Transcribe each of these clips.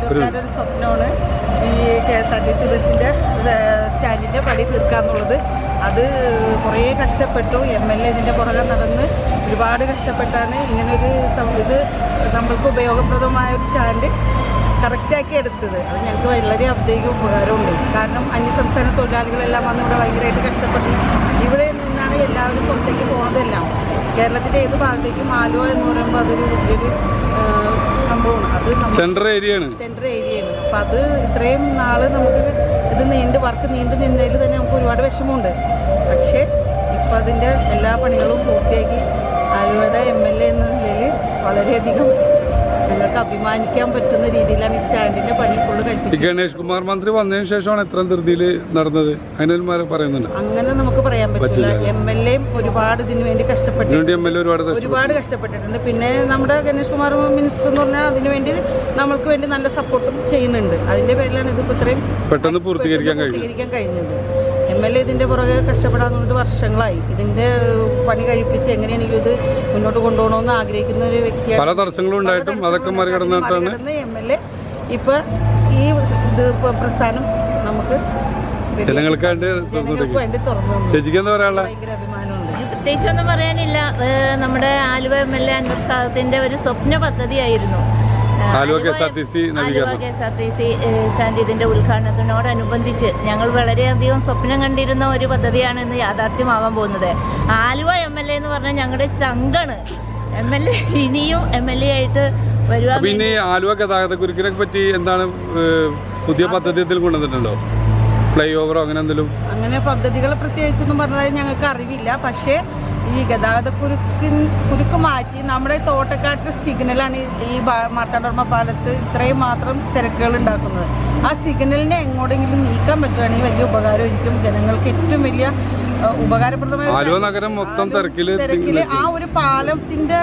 ആലുവക്കാരുടെ ഒരു സ്വപ്നമാണ് ഈ K S R T C ബസ്സിന്റെ സ്റ്റാൻഡിന്റെ പടി തീർക്കാന്നുള്ളത്. അത് കുറേ കഷ്ടപ്പെട്ടു. എം എൽ എ ഇതിന്റെ പുറകെ നടന്ന് ഒരുപാട് കഷ്ടപ്പെട്ടാണ്. ഇങ്ങനൊരു ഇത് നമ്മൾക്ക് ഉപയോഗപ്രദമായ ഒരു സ്റ്റാൻഡ് കറക്റ്റാക്കി എടുത്തത്. അത് ഞങ്ങൾക്ക് വളരെ അധികം ഉപകാരമുണ്ട്. കാരണം അന്യസംസ്ഥാന തൊഴിലാളികളെല്ലാം വന്ന് ഇവിടെ ഭയങ്കരമായിട്ട് കഷ്ടപ്പെട്ടു ഇവിടെ നിന്നാണ് എല്ലാവരും പുറത്തേക്ക് പോകുന്നതെല്ലാം. കേരളത്തിന്റെ ഏത് ഭാഗത്തേക്കും ആലുവ എന്ന് പറയുമ്പോൾ അതൊരു വലിയൊരു സംഭവമാണ്. ഏരിയ ആണ്. സെൻട്രൽ ഏരിയ ആണ്. ഏരിയയാണ് അപ്പം അത് ഇത്രയും നാൾ നമുക്ക് ഇത് നീണ്ട് വർക്ക് നീണ്ടു നിന്നതിൽ തന്നെ നമുക്ക് ഒരുപാട് വിഷമമുണ്ട്. പക്ഷേ ഇപ്പം അതിന്റെ എല്ലാ പണികളും പൂർത്തിയാക്കി. ആലുവയുടെ എം എൽ എ എന്ന നിലയിൽ വളരെയധികം ഞങ്ങൾക്ക് അഭിമാനിക്കാൻ പറ്റുന്ന രീതിയിലാണ് ഈ സ്റ്റാൻഡിന്റെ പണി ഫുള്ള് കഴിപ്പിച്ചത് ഗണേഷ് കുമാർ മന്ത്രി വന്നതിന് ശേഷമാണ് ഇത്രയും ധൃതിയിൽ നടന്നത്. അതിനെന്മാരെ പറയുന്നുണ്ട്. അങ്ങനെ നമുക്ക് പറയാൻ പറ്റില്ല. എം എൽ എ ഒരുപാട് ഇതിനു വേണ്ടി കഷ്ടപ്പെട്ടിട്ടുണ്ട്. ഒരുപാട് ഒരുപാട് കഷ്ടപ്പെട്ടിട്ടുണ്ട്. പിന്നെ നമ്മുടെ ഗണേഷ് കുമാർ മിനിസ്റ്റർ എന്ന് പറഞ്ഞാൽ അതിനു വേണ്ടി നമ്മൾക്ക് വേണ്ടി നല്ല സപ്പോർട്ടും ചെയ്യുന്നുണ്ട്. അതിന്റെ പേരിലാണ് ഇതിപ്പോ ഇത്രയും പെട്ടെന്ന് പൂർത്തീകരിക്കാൻ കഴിഞ്ഞത്. എം എൽ എ ഇതിന്റെ പുറകെ കഷ്ടപ്പെടാൻ വേണ്ടി വർഷങ്ങളായി. ഇതിന്റെ പണി കഴിപ്പിച്ച് എങ്ങനെയാണെങ്കിലും ഇത് മുന്നോട്ട് കൊണ്ടുപോകണമെന്ന് ആഗ്രഹിക്കുന്ന ഒരു വ്യക്തിയാണ് പല തടസ്സങ്ങളും ഉണ്ടായിട്ടും അതൊക്കെ മറികടന്നിട്ടാണ് എം എൽ എ ഇപ്പൊ ഈ ഇത് പ്രസ്ഥാനം നമുക്ക് ജനങ്ങൾക്ക് വേണ്ടി. ചേച്ചിക്ക് എന്താ പറയാനുള്ള അഭിമാനമുണ്ട്. പ്രത്യേകിച്ചൊന്നും പറയാനില്ല. നമ്മുടെ Aluva M L A Anwar സാദത്തിന്റെ ഒരു സ്വപ്ന പദ്ധതിയായിരുന്നു Aluva. K S R T C stand ഇതിന്റെ ഉദ്ഘാടനത്തിനോടനുബന്ധിച്ച് ഞങ്ങൾ വളരെയധികം സ്വപ്നം കണ്ടിരുന്ന ഒരു പദ്ധതിയാണ് ഇന്ന് യാഥാർത്ഥ്യമാകാൻ പോകുന്നത്. ആലുവ എം എൽ എ എന്ന് പറഞ്ഞാൽ ഞങ്ങളുടെ ചങ്കാണ്. എം എൽ എ ഇനിയും എം എൽ എ ആയിട്ട് വരുവാ പിന്നെ ആലുവ ഗതാഗത കുരുക്കിനെ പറ്റി എന്താണ് പുതിയ പദ്ധതി കൊണ്ടുവന്നിട്ടുണ്ടോ? ഫ്ലൈ ഓവറോ അങ്ങനെ എന്തെങ്കിലും? അങ്ങനെ പദ്ധതികൾ പ്രത്യേകിച്ചൊന്നും പറഞ്ഞാൽ ഞങ്ങൾക്ക് അറിവില്ല. പക്ഷേ ഈ ഗതാഗത കുരുക്കിൻ കുരുക്ക് മാറ്റി നമ്മുടെ തോട്ടക്കാട്ട് സിഗ്നലാണ് ഈ- മാർത്താണ്ഡർമ്മ പാലത്ത് ഇത്രയും മാത്രം തിരക്കുകൾ ഉണ്ടാക്കുന്നത്. ആ സിഗ്നലിനെ എങ്ങോട്ടെങ്കിലും നീക്കാൻ പറ്റുകയാണെങ്കിൽ വലിയ ഉപകാരമായിരിക്കും ജനങ്ങൾക്ക് ഏറ്റവും വലിയ ഉപകാരപ്രദമായ ആലുവ നഗരം മൊത്തം തിരക്കിൽ തിരക്കിൽ ആ ഒരു പാലത്തിന്റെ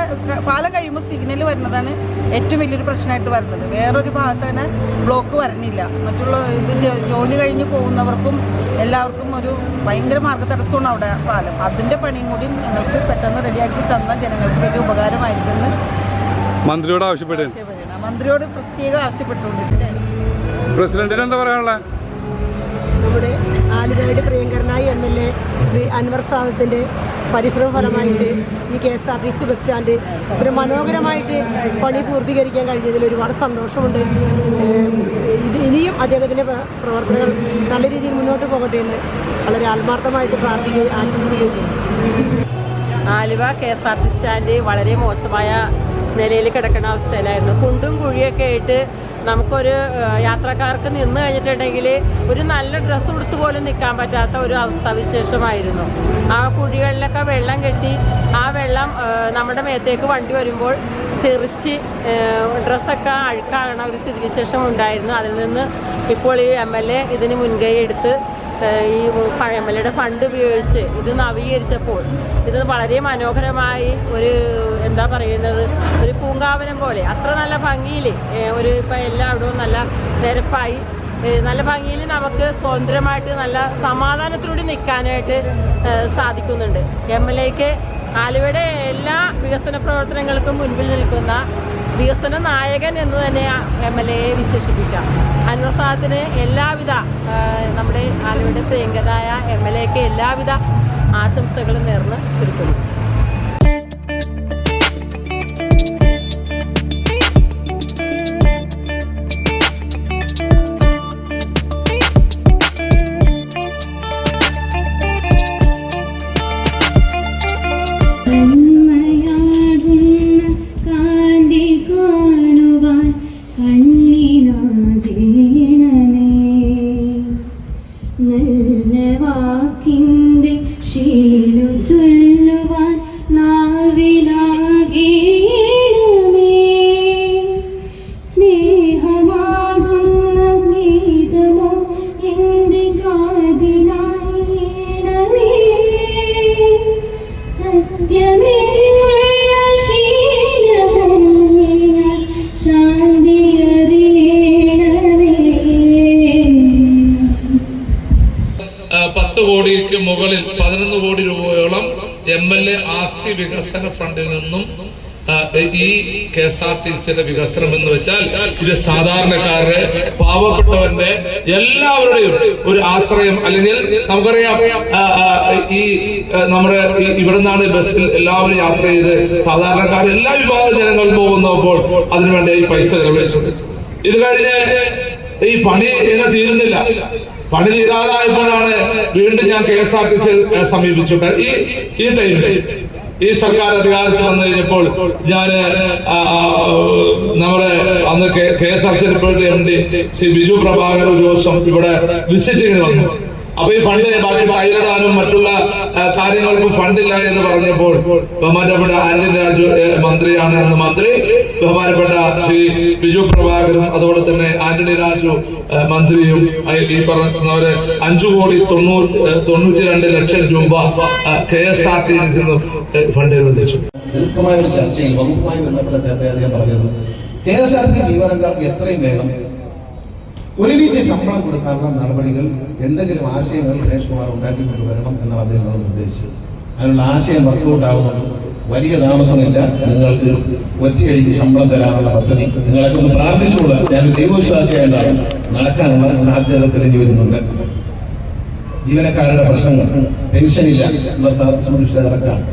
പാലം കഴിയുമ്പോൾ സിഗ്നൽ വരുന്നതാണ് ഏറ്റവും വലിയൊരു പ്രശ്നമായിട്ട് വരുന്നത്. വേറൊരു ഭാഗത്ത് തന്നെ ബ്ലോക്ക് വരണില്ല. മറ്റുള്ള ഇത് ജോലി കഴിഞ്ഞ് പോകുന്നവർക്കും എല്ലാവർക്കും ഒരു ഭയങ്കര മാർഗ തടസ്സമാണ് അവിടെ പാലം. അതിന്റെ പണിയും കൂടി ഞങ്ങൾക്ക് പെട്ടെന്ന് റെഡിയാക്കി തന്ന ജനങ്ങൾക്ക് വലിയ ഉപകാരമായിരിക്കും മന്ത്രിയോട് ആവശ്യപ്പെട്ടു മന്ത്രിയോട് പ്രത്യേകം ആവശ്യപ്പെട്ടുകൊണ്ടിട്ടുണ്ട് പ്രസിഡന്റിന് എന്താ പറയാനുള്ള? നമ്മുടെ ആലുവയുടെ പ്രിയങ്കരനായ M L A Shri Anwar സാദത്തിന്റെ പരിശ്രമ ഫലമായിട്ട് ഈ K S R T C bus stand ഒരു മനോഹരമായിട്ട് പണി പൂർത്തീകരിക്കാൻ കഴിഞ്ഞതിൽ ഒരുപാട് സന്തോഷമുണ്ട്. ഇത് ഇനിയും അദ്ദേഹത്തിന്റെ പ്രവർത്തനങ്ങൾ നല്ല രീതിയിൽ മുന്നോട്ട് പോകട്ടെ എന്ന് വളരെ ആത്മാർത്ഥമായിട്ട് പ്രാർത്ഥിക്കുകയും ആശംസിക്കുകയും ചെയ്യും. Aluva K S R T stand വളരെ മോശമായ നിലയിൽ കിടക്കുന്ന അവസ്ഥയിലായിരുന്നു. കുണ്ടും കുഴിയൊക്കെ ആയിട്ട് നമുക്കൊരു യാത്രക്കാർക്ക് നിന്ന് കഴിഞ്ഞിട്ടുണ്ടെങ്കിൽ ഒരു നല്ല ഡ്രസ്സ് ഉടുത്ത് പോലും നിൽക്കാൻ പറ്റാത്ത ഒരു അവസ്ഥ വിശേഷമായിരുന്നു. ആ കുഴികളിലൊക്കെ വെള്ളം കെട്ടി ആ വെള്ളം നമ്മുടെ മേത്തേക്ക് വണ്ടി വരുമ്പോൾ തെറിച്ച് ഡ്രസ്സൊക്കെ അഴുക്കാകണ ഒരു സ്ഥിതിവിശേഷം ഉണ്ടായിരുന്നു. അതിൽ നിന്ന് ഇപ്പോൾ ഈ എം എൽ എ ഇതിന് മുൻകൈ എടുത്ത് ഈ പഴമലയുടെ ഫണ്ട് ഉപയോഗിച്ച് ഇത് നവീകരിച്ചപ്പോൾ ഇത് വളരെ മനോഹരമായി ഒരു എന്താ പറയുന്നത് ഒരു പൂങ്കാവനം പോലെ. അത്ര നല്ല ഭംഗിയിൽ ഒരു ഇപ്പം എല്ലായിടവും നല്ല നിരപ്പായി. നല്ല ഭംഗിയിൽ നമുക്ക് സ്വതന്ത്രമായിട്ട് നല്ല സമാധാനത്തിലൂടെ നിൽക്കാനായിട്ട് സാധിക്കുന്നുണ്ട്. എം എൽ എക്ക് ആലുവയുടെ എല്ലാ വികസന പ്രവർത്തനങ്ങൾക്കും മുൻപിൽ നിൽക്കുന്ന വികസന നായകൻ എന്ന് തന്നെ എം എൽ എയെ വിശേഷിപ്പിക്കാം. അൻവർ എല്ലാവിധ നമ്മുടെ ആലുവയുടെ പ്രിയങ്കരായ എം എൽ എക്ക് എല്ലാവിധ ആശംസകളും നേർന്ന് ചുരുക്കുന്നു. 细流醉。രൂപയോളം എം എൽ എ ആസ്തി വികസന ഫണ്ടിൽ നിന്നും ഈ കെ എസ് ആർ ടി സിയുടെ വികസനം എന്ന് വെച്ചാൽ ഇത് സാധാരണക്കാരുടെ പാവപ്പെട്ടവന്റെ എല്ലാവരുടെയും ഒരു ആശ്രയം. അല്ലെങ്കിൽ നമുക്കറിയാം ഈ നമ്മുടെ ഇവിടെ നിന്നാണ് ബസ്സിൽ എല്ലാവരും യാത്ര ചെയ്ത് സാധാരണക്കാർ എല്ലാ വിഭാഗ ജനങ്ങളും പോകുന്നപ്പോൾ അതിനുവേണ്ടി ഈ പൈസ ചെലവഴിച്ചത്. ഇത് കഴിഞ്ഞ് ഈ പണി തീരുന്നില്ല. പണി തീരാതായപ്പോഴാണ് വീണ്ടും ഞാൻ K S R T C സമീപിച്ചിട്ട്. ഈ ഈ ടൈമിൽ ഈ സർക്കാർ അധികാരത്തിൽ വന്നു കഴിഞ്ഞപ്പോൾ ഞാൻ നമ്മുടെ അന്ന് കെ എസ് ആർ സി ഇപ്പോഴത്തെ എം ഡി ശ്രീ ബിജു പ്രഭാകർ ഒരു ദിവസം ഇവിടെ വിസിറ്റിങ്ങിന് വന്നു. അപ്പൊ ഈ ഫണ്ട് ബാക്കി ടൈലിടാനും മറ്റുള്ള കാര്യങ്ങൾക്കും ഫണ്ടില്ല എന്ന് പറഞ്ഞപ്പോൾ ബഹുമാനപ്പെട്ട ആന്റണി രാജു മന്ത്രിയാണ് എന്ന് മന്ത്രി. ബഹുമാനപ്പെട്ട ശ്രീ ബിജു പ്രഭാകരും അതുപോലെ തന്നെ ആന്റണി രാജു മന്ത്രിയും ഈ പറഞ്ഞവര് അഞ്ചു കോടി തൊണ്ണൂറ് തൊണ്ണൂറ്റി രണ്ട് ലക്ഷം രൂപ K S R T C fund അനുവദിച്ചു ദീർഘമായ ഒരു ചർച്ചയിൽ വകുപ്പുമായി ബന്ധപ്പെട്ട അദ്ദേഹം പറഞ്ഞത് കെ എസ് ആർ ടി ജീവനക്കാർക്ക് എത്രയും വേഗം ഒരുമിച്ച് ശമ്പളം കൊടുക്കാനുള്ള നടപടികൾ എന്തെങ്കിലും ആശയങ്ങൾ ഗണേഷ് കുമാർ ഉണ്ടാക്കി വരണം എന്നാണ് അദ്ദേഹം നിർദ്ദേശിച്ചത്. അതിനുള്ള ആശയം വർക്കൗട്ട് ആവുന്നുണ്ട് വലിയ താമസമില്ല. നിങ്ങൾക്ക് ഒറ്റയടിക്ക് ശമ്പളം തരാനുള്ള പദ്ധതി നിങ്ങളൊക്കെ ഒന്ന് പ്രാർത്ഥിച്ചുകൊള്ളുക ഞാൻ ദൈവവിശ്വാസിയായിട്ടാണ് നടക്കാനുള്ള സാധ്യത തെളിഞ്ഞു വരുന്നുണ്ട്. ജീവനക്കാരുടെ പ്രശ്നങ്ങൾ. പെൻഷനില്ല എന്നുള്ള കറക്റ്റാണ്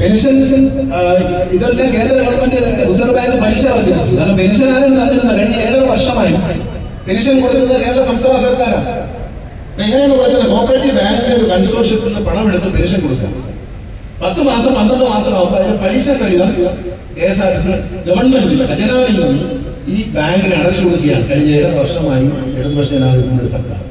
പെൻഷൻ ഇതെല്ലാം കേന്ദ്ര ഗവൺമെന്റ് റിസർവ് ബാങ്ക് പലിശ വർദ്ധിപ്പിച്ചു കാരണം പെൻഷൻ ആരും തന്നിരുന്ന കഴിഞ്ഞ ഏഴര വർഷമായി പെൻഷൻ കൊടുക്കുന്നത് കേരള സംസ്ഥാന സർക്കാരാണ്. എങ്ങനെയാണ് പറയുന്നത് കോപ്പറേറ്റീവ് ബാങ്കിന്റെ ഒരു കൺസോർഷ്യത്തിൽ നിന്ന് പണം എടുത്ത് പെൻഷൻ കൊടുക്കുക. പത്ത് മാസം പന്ത്രണ്ട് മാസം ആകുമ്പോൾ അതിന് പലിശ സഹിതം കെ എസ് ആർ എസ് ഗവൺമെന്റിൽ ഖജനാവിൽ നിന്ന് ഈ ബാങ്കിന് അടച്ചു കൊടുക്കുകയാണ്. കഴിഞ്ഞ ഏഴ് വർഷമായി ഇടതുപക്ഷ ജനാധിപത്യ സർക്കാർ.